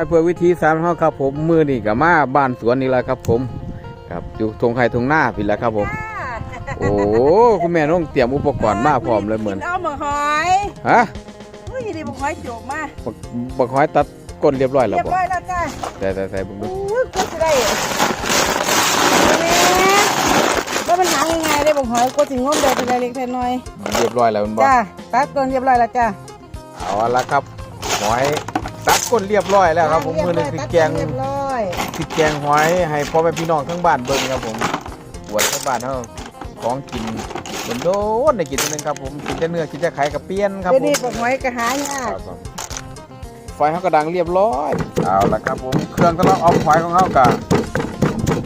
ให้เพื่อวิธีสามเฮาครับผมมือนี่กับมาบ้านสวนนี่แหละครับ ผม ครับอยู่ทงไข่ทงหน้าพี่แหละครับผม โอ้คุณแม่ต้องเตรียมอุปกรณ์มาพร้อมเลยเหมือนเอาหมกหอยฮะอุ้ยดีหมกหอยโจกมาบักบักหอยตัดก้นเรียบร้อยแล้วเรียบบ่ร้อยแล้วจ้าแต่แต่แต่บุ้งดูอุ้ยก็จะได้แม่ก็มันหาง่ายๆได้หมกหอยก็ถึงงมได้ทีละเล็กทีละน้อยเรียบร้อยแล้วมันบ่จ้าตัดก่อนเรียบร้อยแล้วจ้าเอาละครับหอย ตัดก้นเรียบร้อยแล้วครับผมมือหนึงสิแกงเรียบร้อยสิแกงหอยให้พ่อแม่พี่น้องทั้งบ้านเบิ่งครับผมปวดทั้งบ้านเฮาของกินโดนๆได้กินทีนึงครับผมกินแต่เนื้อกินแต่ไข่กับเปี้ยนครับเดี๋ยวผมนี้หมกหอยก็หายากครับผมไฟเขาก็ดังเรียบร้อยเอาละครับผมเครื่องก็ต้องเอาไฟของเขากับ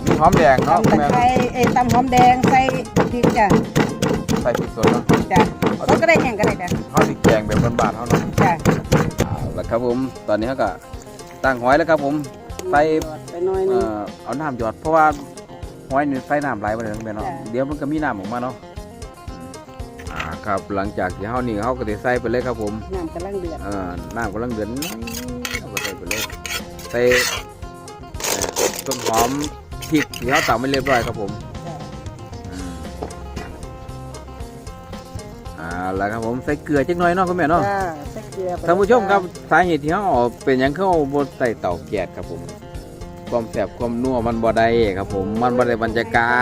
มีหอมแดงเนาะตำตะแม่ไคร้ไอ้ตำหอมแดงใส่พริกจ้ะใส่พริกสดเนาะจ้ะเขาก็ได้แข่งกันเลยจ้ะเขาสิแกงแบบบานๆเขาเนาะจ้ะ เอาละครับผมตอนนี้เขาก็ตั้งหอยแล้วครับผมใส่ไปหน่อยหนึเอ่ง อเอาน้ำหยอดเพราะว่าหอยนี่ใส่น้ำไหลมาเลยแม่เนาะจ้ะ เดี๋ยวมันก็มีน้ำออกมาเนาะอ่าครับหลังจากที่เขานี่เขาก็จะใส่ไปเลยครับผม น้ำกำลังเดือดเอ่อน้ำกำลังเดือดเอาไปใส่ไปเลยใส่เอ่อต้นหอมพริกที่เขาตำไว้เรียบร้อยครับผม แล้วครับผมใส่เกลือจักหน่อยเนาะคุณแม่เนาะจ้าใส่เกลือไปท่านผู้ชมครับสาเหตุที่เขาเอาเป็นหยังเขาเอาบนใส่เตาแก๊สครับผม ความแสบความนัวมันบ่ได้ครับผมมันบ่ได้บรรยากา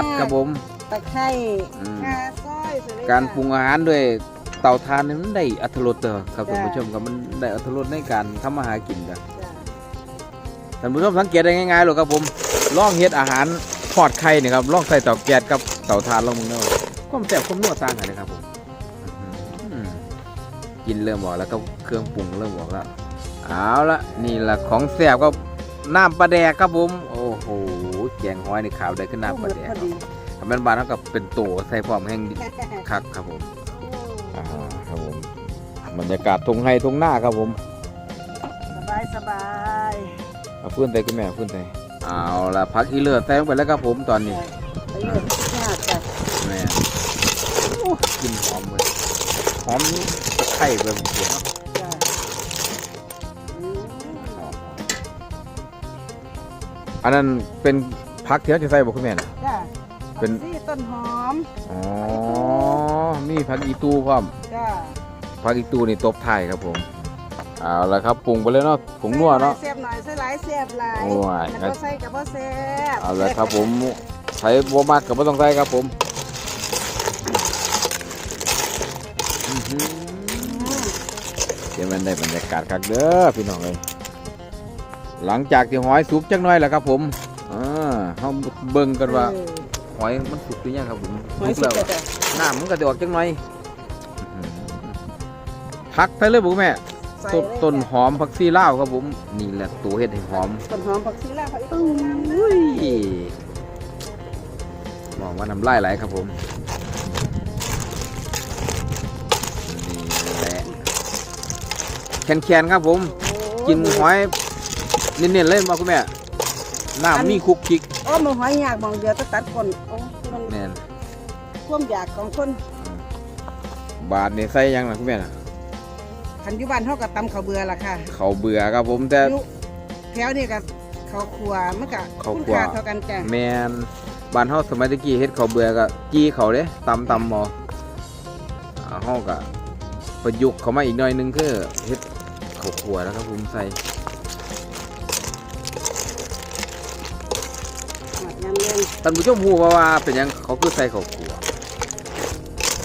ศครับผม ตะไคร้อืม ข่าซอยใส่เลยการจ้ะปรุงอาหารด้วยเตาถ่านนี่มันได้อรรถรสเด้อครับจ้ะท่านผู้ชมครับมันได้อรรถรสในการทำอาหารกินจ้ะจ้ะท่านผู้ชมสังเกตได้ง่ายๆหรอกครับผมลองเฮ็ดอาหารทอดไข่นี่ครับลองใส่เตาแก๊สกับเตาถ่านลองมึงเนาะความแซ่บความนัวต่างกันนะครับผมอื้อหือ กินเริ่มบอกแล้วก็เครื่องปรุงเริ่มบอกแล้วเอาละนี่แหละของแซ่บก็น้ำปลาแดกครับผมโอ้โหแกงหอยนี่ขาวได้ขึ้นน้ำปลาแดกพอดีทำเป็นบานเท่ากับเป็นโตใส่พร้อมแห้งดีคักครับผมอ่าครับผมบรรยากาศทงไฮทงหน้าครับผมสบายสบายเอาพื้นใส่คุณแม่เอาพื้นใส่เอาละพักอีเลือดใส่ลงไปแล้วครับผมตอนนี้ไปเลยยากจ้ะแม่โอ้กลินหอมเลยหอมตะ ไคร้แบบเสียงจ้ะอืมอันนั้นเป็นพักที่เราจะใส่บอกคุณแม่น่ะ จ้ะเป็น ผักชีต้นหอม อ๋อ มีผักอีตูพร้อม จ้ะผักอีตูนี่ตบท้ายครับผม เอาละครับปรุงไปเลยเนาะผงนัวเนาะเสียบหน่อยใส่หลายเสียบหลายโอ้ย แล้วก็ใส่กับบ่แซ่บเอาละครับผมใช้บัวมากกับไม่ต้องใส่ครับผมอื้อหือ อืม เดี๋ยวมันได้บรรยากาศคักเด้อพี่น้องเลยหลังจากที่หอยสุกจักหน่อยแล้วครับ ผมอ่าเขาเบิ่งกันว่าเออหอยมันสุกหรือยังครับผมหอยสุแล้กวแล้วจ้ะน้ำมันก็จะออกจักหน่อยอื้อหือพักใส่เลยบุกแม่ใส่ต้นเลยต้นจ้ะหอมผักซีลาวครับผมนี่แหละตัวเห็ดให้หอมต้นหอมผักชีลาวผักอีอุ้ยมองว่าน้ำลายไหลครับผม แคนๆครับผม กินหอยเน้นๆเลยมาคุณแม่น้ำมีคุกคิกโอ้มันหอยยากมองเดียวก็ตัดคนโอ้มันแน่นความอยากของคนบาทนี่ใส่ยังนะคุณแม่นะคันอยุบันเท่ากับตำข้าวเบื่อล่ะค่ะเขาเบื่อครับผมแต่ยุแถวนี่กับข้าวครัวมันก็ข้าวคุณคั่วค่าเท่ากันจ้ะแมนบ้านเฮาสมัยตะกี้เฮ็ดเขาวเบื่อก็จี้เขาเด้ตำตำหมออ่าเฮาก็ประยุกต์เข้ามาอีกหน่อยหนึงคือเฮ็ด ข้าวคั่วแล้วครับผมใส่หมักยำเล่นท่านผู้ชมรู้ว่าว่าเป็นหยังเขาคือใส่ข้าวคั่ว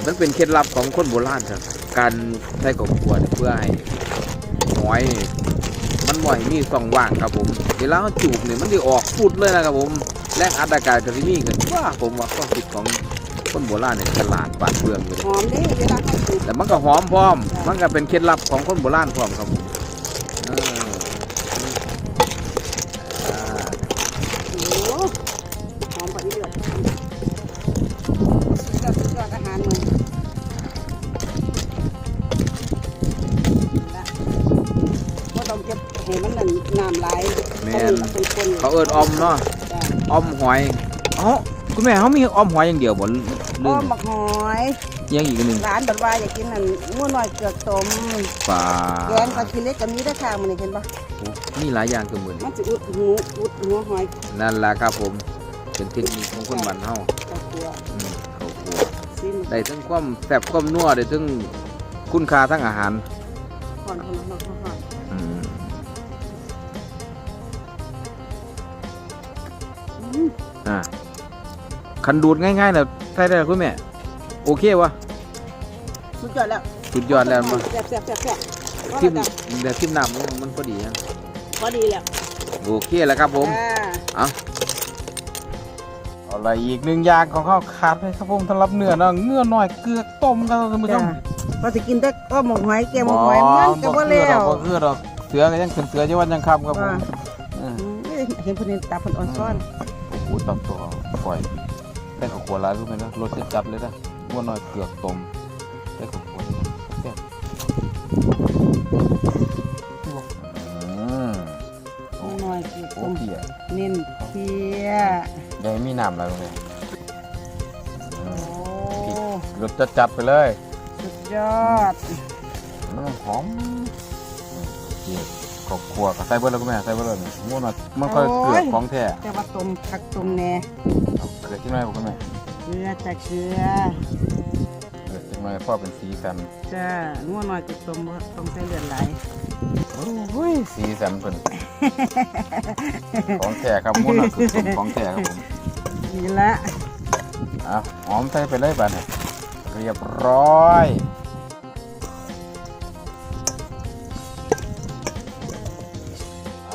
มันเป็นเคล็ดลับของคนโบราณครับการใส่ข้าวคั่วเนี่ยเพื่อให้หอยนี่มันบ่ให้มีช่องว่างครับผมเวลาเขาจูบเนี่ยมันสิออกฟุดเลยนะครับผมแรงอัดอากาศก็สิมีกันว่าผมว่าความคิดของคนโบราณเนี่ยฉลาดปราดเปรื่องอยู่เลยหอมเด้เวลาเขาสุกแต่มันก็หอมพร้อม มันก็เป็นเคล็ดลับของคนโบราณพร้อมครับผม น้ำไหลแม่น เป็นคนเขาเอิดออมเนาะจ้ะออมหอยเอ้าคุณแม่เขามีออมหอยอย่างเดียวบ่ลือ้อมมบักหอยยังอีกอันหนึ่งร้านบัดว่าอยากกินนั่นงัวหน่อยเกือกต้มปลาแกงปลาคิเล็กกับนี้ได้ค่ะมันนี่เห็นปะโอ้มีหลายอย่างเกินหมดมันจะอุดหูอุดหัวหอยนั่นแหละครับผม เป็นเทคนิคของคนบ้านเฮาตะกัวอืมเขาครัวซิมได้ทั้งความแซ่บความนัวได้ทั้งคุณค่าทั้งอาหารห่อนห่อนห่อนห่อนห่อนอืม คันดูดง่ายๆน่ะใส่ได้เหรอคุณแม่ โอเควะสุดยอดแล้วสุดยอดแล้วมั้แซ่บแซ่บแซ่บแซ่บทิมเดี๋ยวทิมน้ำมันมันพอดีฮะพอดีแล้วโอเคแล้วครับผมอ่าเอาอะไรอีกหนึ่งอย่างของข้าวขาดเลยครับผมสำหรับเนื้อเนาะเนื้อหน่อยเกลือกต้มกันท่านผู้ชจ้ามพอสิกินแต่อ้อมหมกหอยแกงหมกหอยมันก็บ่แล้วบ่คือดอกเสือก็ยังขึ้นเสืออยู่วันยังคำครับผมว่าอืมอืมเห็นคนนี้ตาเพิ่นอ่อนซ้อนโอ้โหตับตัวปล่อย ได้ข้าวขัวร้ายรู้ไหมนะรสจัดๆเลยนะวัวหน่อยเกลือกต้มได้ข้าวขัวนี่แซ่บอืมโอ้หน่อยคือโหต้มเพียเน้นเพียยังไม่มีน้ำอะไรเลยอืโอ้มรสจัดๆไปเลย สุดยอดมันหอมเกี๊ย วขอบครัวก็ใส่เบอร์แล้วก็แม่ใส่เบอร์เลยม้วนอะมันค่อยเกลือของแท้แต่ว่าต้มผักต้มแหน่เอาเกลือที่ไหนบอกกันแม่เกลือจะเกลือเกลือที่ไหนพ่อเป็นสีสันจ้างัวหน่อยจะต้มบ่ต้มใส่เลือดไหลโอ้ยสีสันเพิ่นของแท้ครับม้วนอะคือต้มของแท้ครับผมนี่ละอะหอมใส่ไปเลยบ้านยเรียบร้อย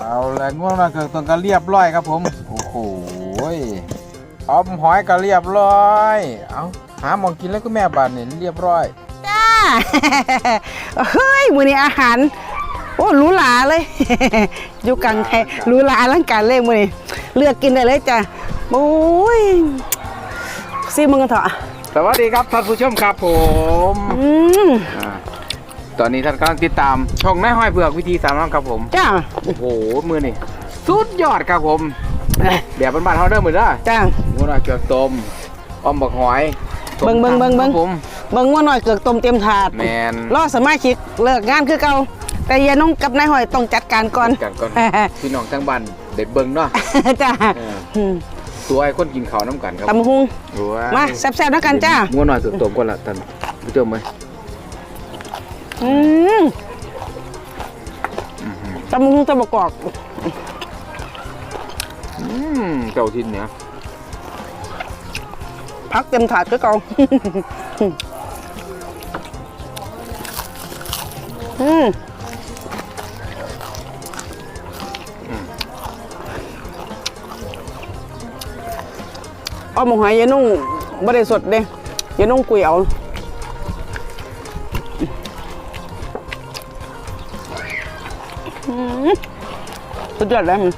เอาละง่วงนอนเกิดตรงกันเรียบร้อยครับผม โอ้โหอมหอยก็เรียบร้อย เอาหาหมองกินแล้วก็แม่บ้านนี่เรียบร้อย จ้า เฮ้ย มื้อนี้อาหาร โอ้หรูหราเลย อยู่กลางไทยหรูหราอลังการเลยมื้อนี้เลือกกินได้เลยจ้ะ โอ้ยซิมึงกันเถอะสวัสดีครับท่านผู้ชมครับผม อืมอ่า ตอนนี้ท่านกำลังติดตามช่องนายห้อยเผือกวิธีสามน้องครับผมจ้าโอ้โหมือนี่สุดยอดครับผมเดี๋ยวบ้านๆเขาเด้อมือเด้อจ้างูน่าเกลือกต้มอ้อมบักหอยต้มเบิ่งเบิ่งเบิ่งเบิ่งครับผมเบิ่งว่าหน่อยเกือกต้มเต็มถาดแมนรอสมาชิกเลิกงานคือเก่าแต่ยายน้องกับนายหอยต้องจัดการก่อนกันก่อนพี่น้องทั้งบ้านเด็ดเบิ่งเนาะจ้าเอออืมตัวไอ้คนกินข้าวน้ำกันครับตำหุงว้ยมาแซ่บๆด้วยกันจ้างูน่อยสุดโต่งก่อนละท่านผู้ชมไหม อืมตำหุงตะบกกอกอืมเจ้าทินเนี่ยพักเต็มถาดคือเก่าอืมอ้อมหอยยายนุ่งบ่ได้สดเด้ยายนุ่งกุยเอา สุดยอดเลยมัน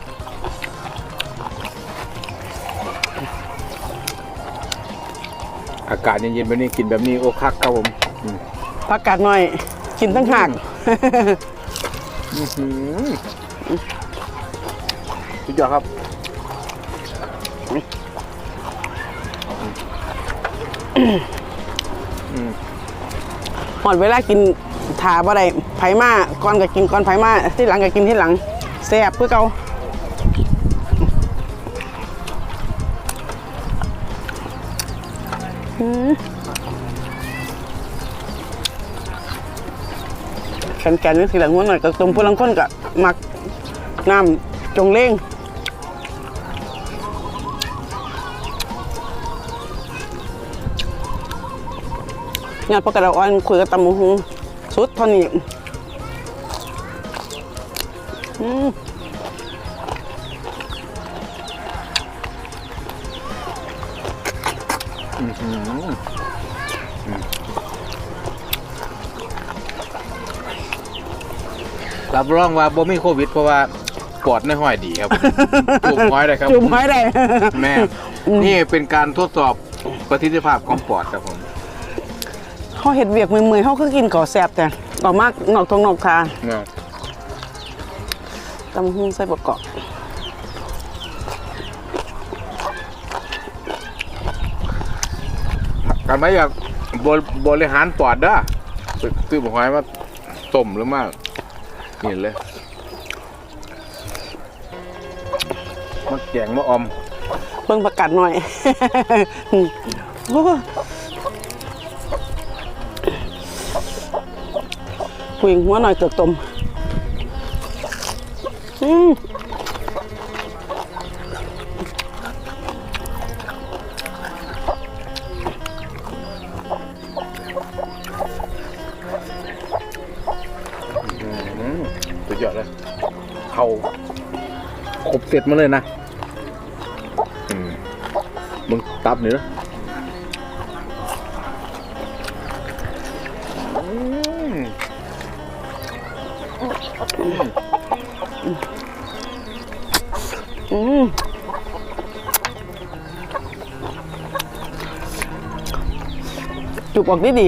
อากาศเย็นๆแบบนี้กินแบบนี้โอ้คักครับผมอืมผักกาดหน่อย กินตั้งหากอื้อหือสุดยอดครับหอดเวลากินถาบ่ได้ไผมาก่อนก็กินก่อนไผมาที่หลังก็กินที่หลัง แซ่บคือเกาอืมแข็งๆนี่สิหลังหัวหน่อยก็ต้มผู้ลังคนก็หมักน้ำจงเล้งยอดพวกกระดาอ่อนคุยกับตำมหูสุดเท่านี้ รับรองว่าบ่มีโควิด เพราะว่าปอดในห้อยดีครับจูบห้อยเลยครับจุ่มไว้ได้แม่นี่เป็นการทดสอบประสิทธิภาพของปอดครับผมเขาเห็ดเวียกมือๆเขาคือกินก่อแสบแต่ต่อมากนอกทงนอกทาเนาะ ตำหุ้งใส่ประกอบการไม่อยากบริบริหารปอดเด้อซื้อหมูหอยมาต้มหรือมานี่เลยมาแกงมาออมเบิ่งประกาศหน่อยโอ้ผู้หญิงหัวหน่อยเติบตมอืมอืม สุดยอดเลยเขาครบเสร็จมาเลยนะมึงตับหน่อยนะอื อืมจุบออกดีดี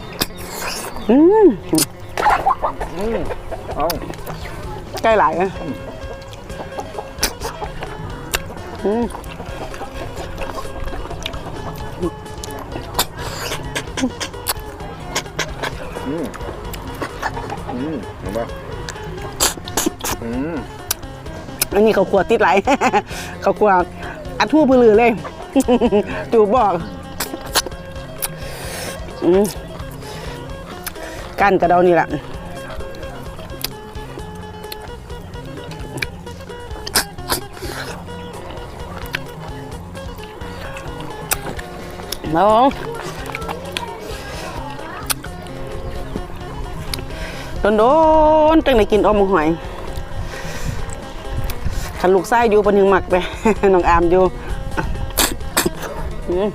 ๆอืมเอาใกล้หลายอะอืม อันนี้เขาขวดติดไหลเขาขวดอัดทู่พืลือเลย จูบอกอกันกระเดานี่แหละน้องโดนๆจังได้กินออมหอย ขันลูกไส้อยู่ปนหนึ่งหมักไปน้องอามอยู่อืม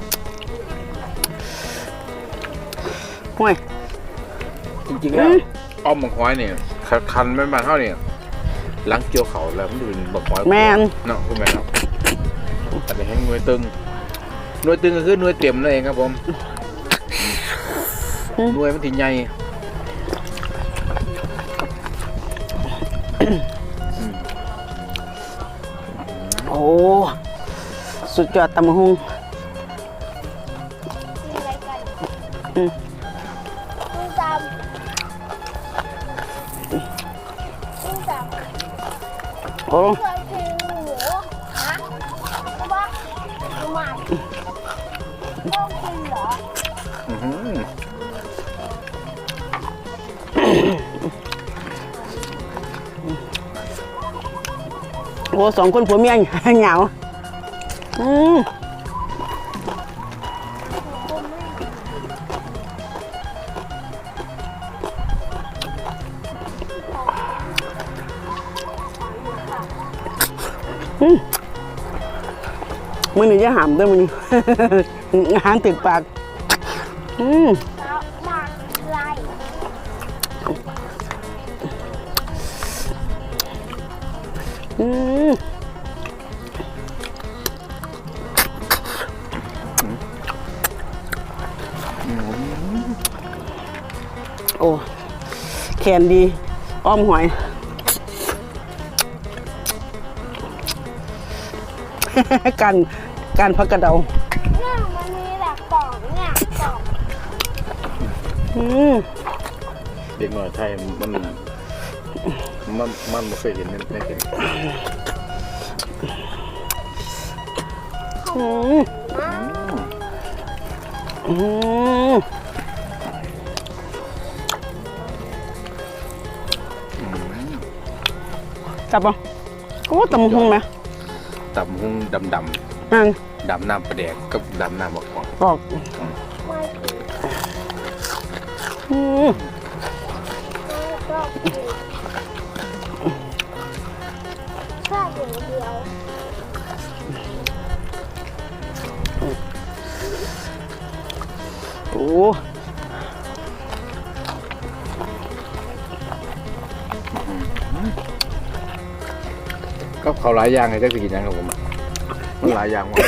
ห่วยจริงๆแล้วอ้อมบักหอยเนี่ยคันคันไม่มาเท่าเนี่ยหลังเกี่ยวเขาแล้วมันดูเป็นบักหอยแมนเนาะคุณแม่เนาะอันนี้ให้หน่วยตึงหน่วยตึงก็คือหน่วยเต็มนั่นเองครับผมหน่วยมันถี่ใหญ่ สุดยอดตำมะฮุงอะไรกันอืมกุ้งจำกุ้งจำโอ้เคย โหสองคนผัวเมียเหงาอืมอืมมือหนึ่งจะหามด้วยมือนี้หางติดปาก อืม อืมโอ้แขนดี อ้อมหอยกันการพักกระเดาเนี่ยมันมีแบบกล่องเนี่ยกล่องอืมเด็กหน่อยไทยมัน มันมันไม่เคยเห็นไม่เคยเห็นอืมอืมจับปะโอ้ตำหงไหมตำหุ้งดำดนั่นำดำน้ำปลาแดกกับดำน้ำบักหอยออกไม่กินอืมไม่ หลายอย่างไงก็จะกินนะครับผมมันหลายอย่างมาก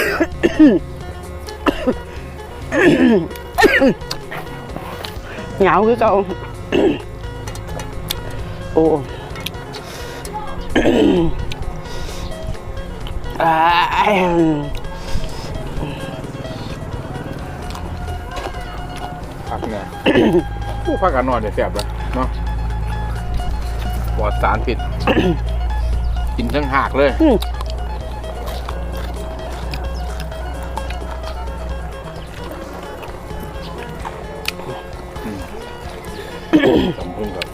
เหงาคือเก่า โอ้ อ่าผักเนี่ย ผู้ผักกันนอนเนี่ยแซ่บเลยเนาะปลอดสารผิด กินทั้งหากเลยอืมสำพึงกับ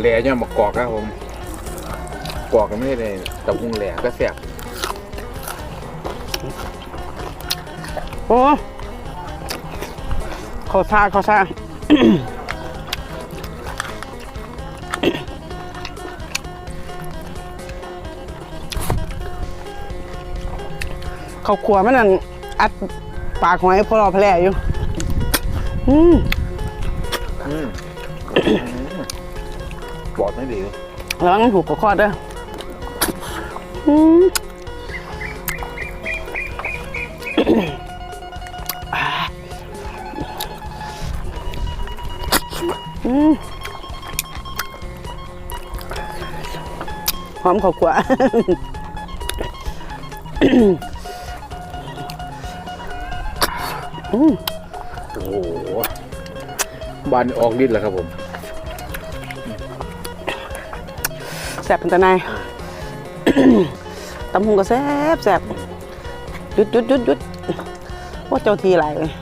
แหล่เนี่ยมากอกนะครับผมกอกกันไม่ได้เลยแต่พุงแหล่ก็แซ่บโอ้ขอซาขอซา เขาขวมันนั่นอัดปากหอยพอรอแผลอยู่อืมอืมปลอดไม่ดีระวังมันถูกกระคอดเด้ออืมอืมหอมข้าวคั่ว โอ้โหบานออกฤทธิ์แล้วครับผมแสบเป็นตะไนายตำหุงก็แซ่บแซ่บหยุดหยุดหยุดหยุดว่าเจ้าทีไรเลย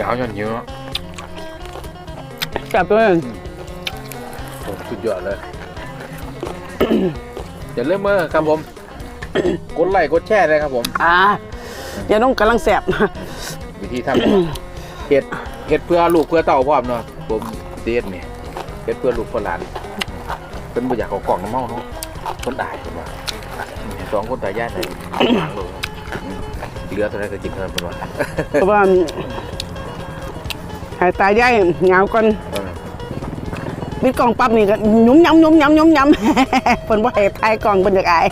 ยาวยันเยอะแซ่บเลยผมสุดยอดเลย อย่าเริ่มเมื่อครับผม กดไลค์กดแชร์เลยครับผม อ่าอย่าน้องกำลังแซ่บวิธีทำนะครับเห็ดเห็ดเพื่อลูกเพื่อเต่าพร้อมเนาะผมเด็ดเนี่ยเห็ดเพื่อลูกเพื่อหลานเป็นบุอยากเอากล่องน้ำเมาเนาะคนตายคนว่าสองคนตายญาติเลยหางลงอืมเหลือเท่าไหรก็จิบเท่านั้นเป็นว่าเพราะว่าหายตายายเหงาก่อนเอ อมีกล่องปั๊บนี่ก็ยุ่มยำยุ่มยำยุ่มยำเพิ่นบ่ให้ทายกล่องเพิ่นอยากอาย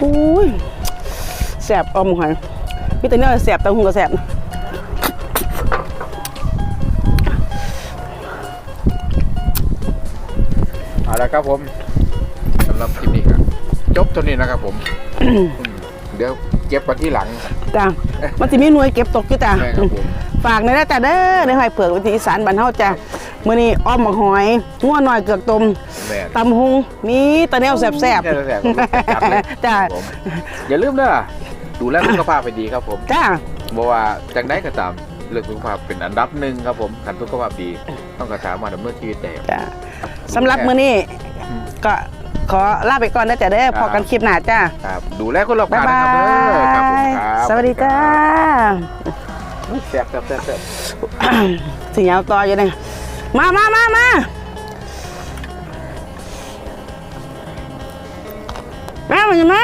อุ้ยแซ่บอมหอยมีแต่เนื้อแซ่บแต่หุงก็แซ่บเอาละครับผมสำหรับคลิปนี้ครับจบเท่านี้นะครับผมอืมเดี๋ยวเก็บกันที่หลังจ้ามันสิมีหน่วยเก็บตกอยู่จ้าใช่ครับผม ฝากในอยนะจ้าเด้อในหอยเผือกวิถีอีสานบ้านเฮาจ้ามื้อนี้อ้อมบักหอยงัวน้อยเกือกตมแม่ตำหุงมีแตะแนวแซ่บแซ่บๆจัดเลยๆจ้าผมอย่าลืมนะดูแลสุขภาพไปดีครับผมจ้าเพราะว่าจังได้ก็ตามเรื่องสุขภาพเป็นอันดับหนึ่งครับผมขันสุขภาพดี ต้องกระถามมาดำเนินชีวิตได้จ้าสำหรับมื้อนี้ก็ขอลาไปก่อนนะจ้าเด้อพอกันคลิปหน้าจ้าครับ ดูแลคนรอบบ๊ายข้างบานะครับเด้อครับผมยครับ สวัสดีจ้า แสบแสบแสบแซ่บถึงยาวต่ออยู่เนี่ยมามามามาแม่มันจะมา